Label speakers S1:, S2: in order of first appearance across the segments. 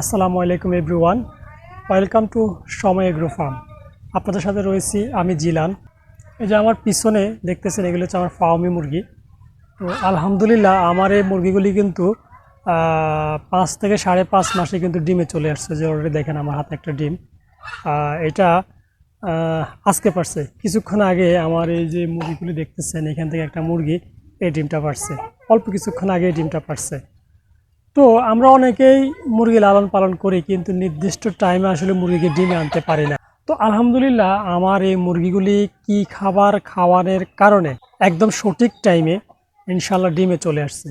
S1: আসসালামু আলাইকুম everyone. Welcome to Somoy agro farm. আপনাদের সাথে রয়েছি আমি জিলান। এই যে আমার পিছনে দেখতেছেন, এগুলো হচ্ছে আমার ফার্মি মুরগি। তো আলহামদুলিল্লাহ আমার এই মুরগিগুলি কিন্তু পাঁচ থেকে সাড়ে পাঁচ মাসে কিন্তু ডিমে চলে আসছে। যে অলরেডি দেখেন আমার হাতে একটা ডিম। এটা আজকে পারছে। কিছুক্ষণ আগে আমার এই যে মুরগিগুলি দেখতেছেন, এখান থেকে একটা মুরগি এই ডিমটা পারছে। অল্প কিছুক্ষণ আগে এই ডিমটা পারছে। তো আমরা অনেকেই মুরগি লালন পালন করি, কিন্তু নির্দিষ্ট টাইমে আসলে মুরগিকে ডিমে আনতে পারি না। তো আলহামদুলিল্লাহ, আমার এই মুরগিগুলি কি খাবার খাওয়ানোর কারণে একদম সঠিক টাইমে ইনশাল্লাহ ডিমে চলে আসছে।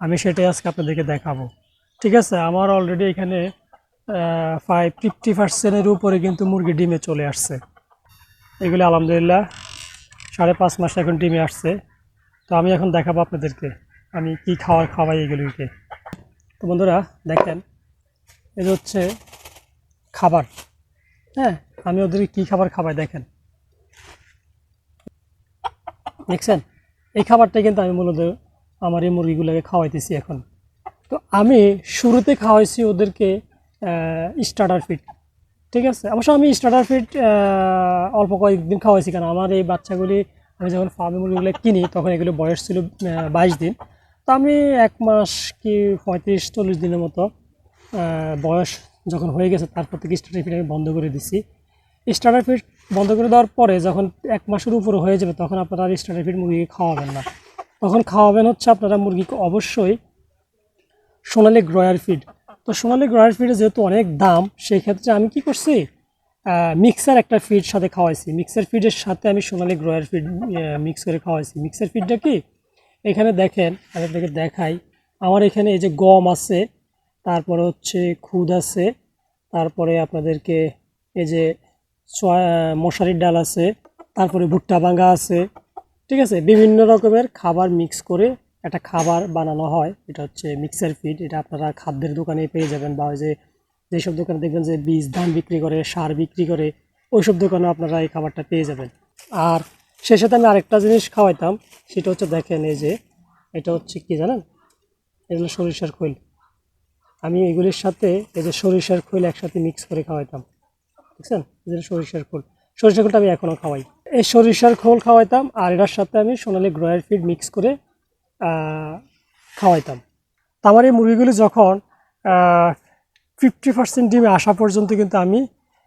S1: আমি সেটাই আজকে আপনাদেরকে দেখাবো। ঠিক আছে, আমার অলরেডি এখানে ফাইভ ফিফটি পার্সেন্টের উপরে কিন্তু মুরগি ডিমে চলে আসছে। এগুলি আলহামদুলিল্লাহ সাড়ে পাঁচ মাস এখন ডিমে আসছে। তো আমি এখন দেখাবো আপনাদেরকে, আমি কি খাবার খাওয়াই এগুলিকে। তো বন্ধুরা, দেখেন এটা হচ্ছে খাবার। হ্যাঁ আমি ওদেরকে কী খাবার খাওয়াই দেখেন। দেখছেন? এই খাবারটাই কিন্তু আমি মূলত আমার এই মুরগিগুলোকে খাওয়াইতেছি এখন। তো আমি শুরুতে খাওয়াইছি ওদেরকে স্টার্টার ফিড ঠিক আছে? অবশ্য আমি স্টার্টার ফিড অল্প কয়েকদিন খাওয়াইছি, কারণ আমার এই বাচ্চাগুলি, আমি যখন ফার্মে মুরগিগুলো কিনি, তখন এগুলো বয়স ছিল বাইশ দিন। তো আমি এক মাস কি পঁয়ত্রিশ, চল্লিশ দিনের মতো বয়স যখন হয়ে গেছে তারপর থেকে স্টার্টার ফিড আমি বন্ধ করে দিছি। স্টার্টার ফিড বন্ধ করে দেওয়ার পরে যখন এক মাসের উপরে হয়ে যাবে, তখন আপনারা আর স্টার্টার ফিড মুরগিকে খাওয়াবেন না। তখন খাওয়াবেন হচ্ছে আপনারা মুরগিকে অবশ্যই সোনালি গ্রয়ার ফিড তো সোনালি গ্রয়ার ফিডে যেহেতু অনেক দাম সেই ক্ষেত্রে আমি কি করছি? মিক্সার একটা ফিড সাথে খাওয়াইছি। মিক্সার ফিডের সাথে আমি সোনালি গ্রয়ার ফিড মিক্স করে খাওয়াইছি। মিক্সার ফিডটা কি? এখানে দেখেন আপনাকে দেখাই। আমার এখানে এই যে গম আছে, তারপরে হচ্ছে খুদ আছে, তারপরে আপনাদেরকে এই যে মশারির ডাল আছে, তারপরে ভুট্টা ভাঙ্গা আছে, ঠিক আছে? বিভিন্ন রকমের খাবার মিক্স করে একটা খাবার বানানো হয়। এটা হচ্ছে মিক্সার ফিড এটা আপনারা খাদ্যের দোকানে পেয়ে যাবেন বা ওই যে যেসব দোকানে দেখবেন যে বীজ ধান বিক্রি করে, সার বিক্রি করে, ওইসব দোকানে আপনারা এই খাবারটা পেয়ে যাবেন। আর সে সাথে আমি আরেকটা জিনিস খাওয়াইতাম, সেটা হচ্ছে দেখেন এই যে, এটা হচ্ছে কি জানেন? এগুলো সরিষার খৈল। আমি এগুলির সাথে এই যে সরিষার খৈল একসাথে মিক্স করে খাওয়াইতাম। বুঝছেন? এই যে সরিষার খোল। সরিষার খোলটা আমি এখনও খাওয়াই। এই সরিষার খোল খাওয়াইতাম আর এটার সাথে আমি সোনালি গ্রয়ার ফিড মিক্স করে খাওয়াইতাম। তো আমার এই মুরগিগুলি যখন ফিফটি পার্সেন্ট ডিমে আসা পর্যন্ত কিন্তু আমি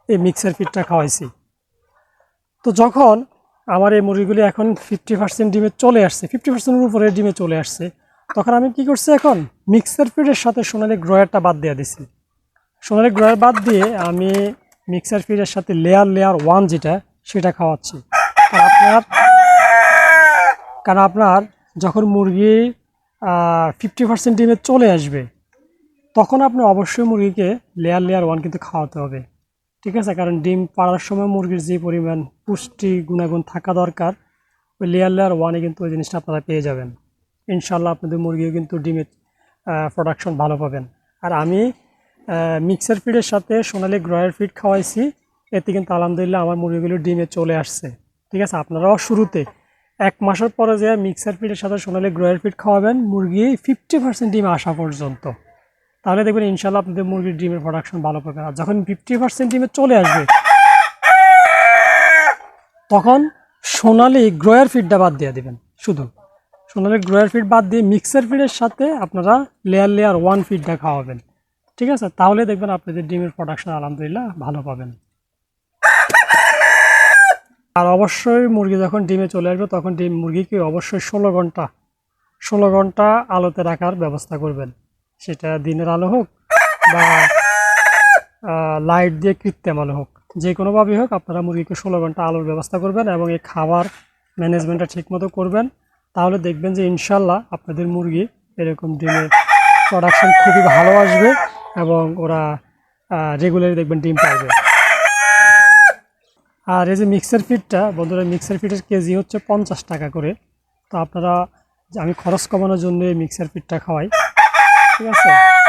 S1: এই মিক্সার ফিডটা খাওয়াইছি। তো যখন আমার এই মুরগিগুলি এখন ফিফটি পার্সেন্ট ডিমে চলে আসছে ফিফটি পার্সেন্টের উপরে ডিমে চলে আসছে। তখন আমি কি করছি এখন? মিক্সার ফিডের সাথে সোনালি গ্রয়ারটা বাদ দিয়ে দিছি। সোনালি গ্রয়ার বাদ দিয়ে আমি মিক্সার ফিডের সাথে লেয়ার লেয়ার ওয়ান যেটা, সেটা খাওয়াচ্ছি। আর আপনার, কারণ আপনার যখন মুরগি ফিফটি পার্সেন্ট ডিমে চলে আসবে, তখন আপনি অবশ্যই মুরগিকে লেয়ার লেয়ার ওয়ান কিন্তু খাওয়াতে হবে। ঠিক আছে, কারণ ডিম পাড়ার সময় মুরগির যে পরিমাণ পুষ্টি গুণাগুণ থাকা দরকার, ওই লেয়ার লেয়ার ওয়ানে কিন্তু ওই জিনিসটা আপনারা পেয়ে যাবেন। ইনশাল্লাহ আপনাদের মুরগিও কিন্তু ডিমের প্রোডাকশন ভালো পাবেন। আর আমি মিক্সার ফিডের সাথে সোনালি গ্রয়ার ফিড খাওয়াইছি, এতে কিন্তু আলহামদুলিল্লাহ আমার মুরগিগুলো ডিমে চলে আসছে। ঠিক আছে, আপনারাও শুরুতে এক মাসের পরে যে মিক্সার ফিডের সাথে সোনালি গ্রয়ার ফিড খাওয়াবেন, মুরগি ফিফটি পার্সেন্ট ডিম আসা পর্যন্ত। তাহলে দেখবেন ইনশাল্লাহ আপনাদের মুরগির ডিমের প্রোডাকশন ভালো পাবে। আর যখন ফিফটি পার্সেন্ট ডিমে চলে আসবে, তখন সোনালি গ্রয়ার ফিডটা বাদ দিয়ে দেবেন, শুধু। সোনালি গ্রয়ার ফিড বাদ দিয়ে মিক্সার ফিডের সাথে আপনারা লেয়ার লেয়ার ওয়ান ফিডটা খাওয়াবেন। ঠিক আছে? তাহলে দেখবেন আপনাদের ডিমের প্রোডাকশন আলহামদুলিল্লাহ ভালো পাবেন। আর অবশ্যই মুরগি যখন ডিমে চলে আসবে, তখন ডিম মুরগিকে অবশ্যই ষোলো ঘণ্টা ষোলো ঘণ্টা আলোতে রাখার ব্যবস্থা করবেন। সেটা দিনের আলো হোক বা লাইট দিয়ে কৃত্রিম আলো হোক, যে কোনোভাবেই হোক আপনারা মুরগিকে ষোলো ঘণ্টা আলোর ব্যবস্থা করবেন এবং এই খাবার ম্যানেজমেন্টটা ঠিকমতো করবেন। তাহলে দেখবেন যে ইনশাল্লাহ আপনাদের মুরগি এরকম ডিমের প্রোডাকশন খুবই ভালো আসবে এবং ওরা রেগুলারই দেখবেন ডিম পাবে। আর এই যে মিক্সার ফিটটা বন্ধুরা মিক্সার ফিটের কেজি হচ্ছে পঞ্চাশ টাকা করে। তো আপনারা, আমি খরচ কমানোর জন্য এই মিক্সার ফিটটা খাওয়াই। ঠিক আছে